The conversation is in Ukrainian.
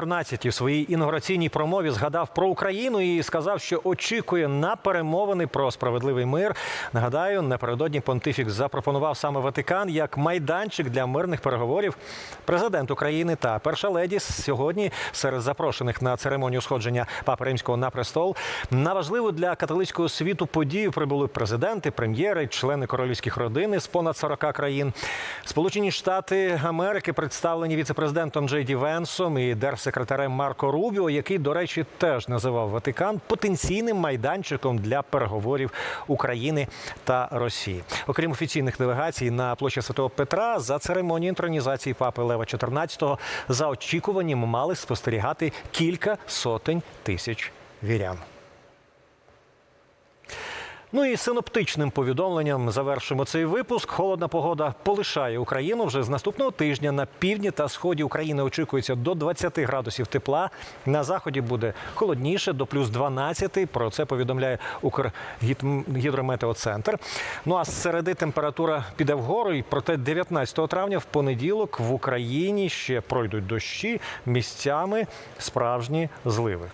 14 в своїй інаугураційній промові згадав про Україну і сказав, що очікує на перемовини про справедливий мир. Нагадаю, напередодні понтифік запропонував саме Ватикан як майданчик для мирних переговорів. Президент України та перша леді сьогодні серед запрошених на церемонію сходження Папи Римського на престол. На важливу для католицького світу подію прибули президенти, прем'єри, члени королівських родин з понад 40 країн. Сполучені Штати Америки представлені віцепрезидентом Джей Ді Венсом і держсекретарем Марко Рубіо, який, до речі, теж називав Ватикан потенційним майданчиком для переговорів України та Росії. Окрім офіційних делегацій на площі Святого Петра за церемонію інтронізації папи Лева XIV за очікуванням мали спостерігати кілька сотень тисяч вірян. Ну і синоптичним повідомленням завершимо цей випуск. Холодна погода полишає Україну вже з наступного тижня. На півдні та сході України очікується до 20 градусів тепла. На заході буде холодніше до плюс 12. Про це повідомляє Укргідрометеоцентр. Ну а з середи температура піде вгору. І проте 19 травня в понеділок в Україні ще пройдуть дощі місцями справжні зливи.